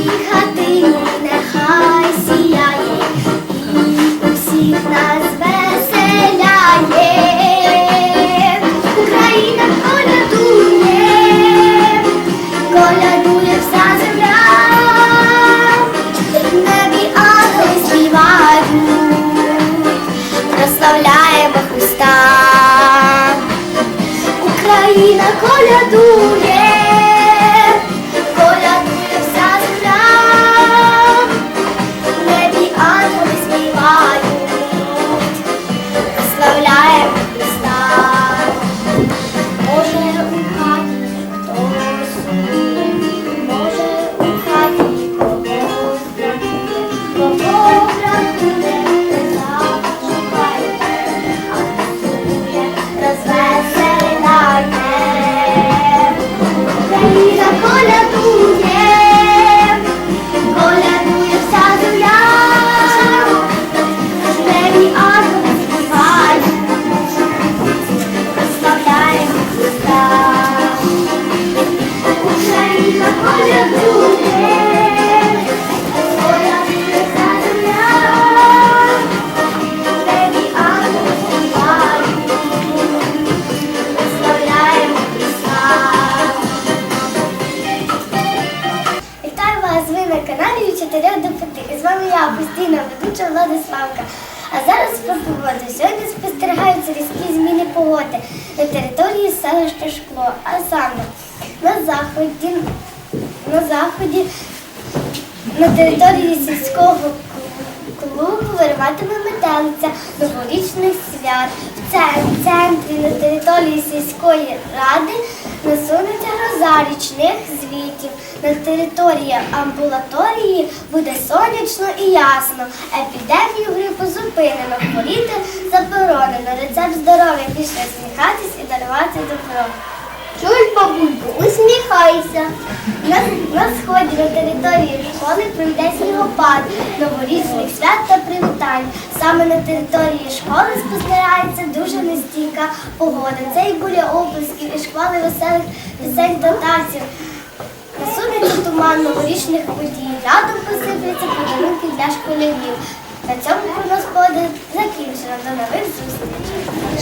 кожній хатині 0 до 5. І з вами я постійна ведуча Владиславка. А зараз про погоду. Сьогодні спостерігаються різкі зміни погоди на території селища Шкло. А саме на заході, на заході, на території сільського клубу метелиця новорічних свят. В центрі на території сільської ради насунеться гроза річних звітів. На території амбулаторії буде сонячно і ясно. Епідемію грипу зупинено. Хворіти заборонено. Рецепт здоров'я після сміхатись і дарувати добро. Чуєш. На, на сході на території школи пройде снігопад, новорічних свят та привітань. Саме на території школи спостерігається дуже нестійка погода. Це і буря облисків, і шквали веселих пісень та танців. Насунеться туман новорічних подій. Радом посипляться подарунки для школярів. На цьому прогноз погоди закінчено. До нових зустрічей.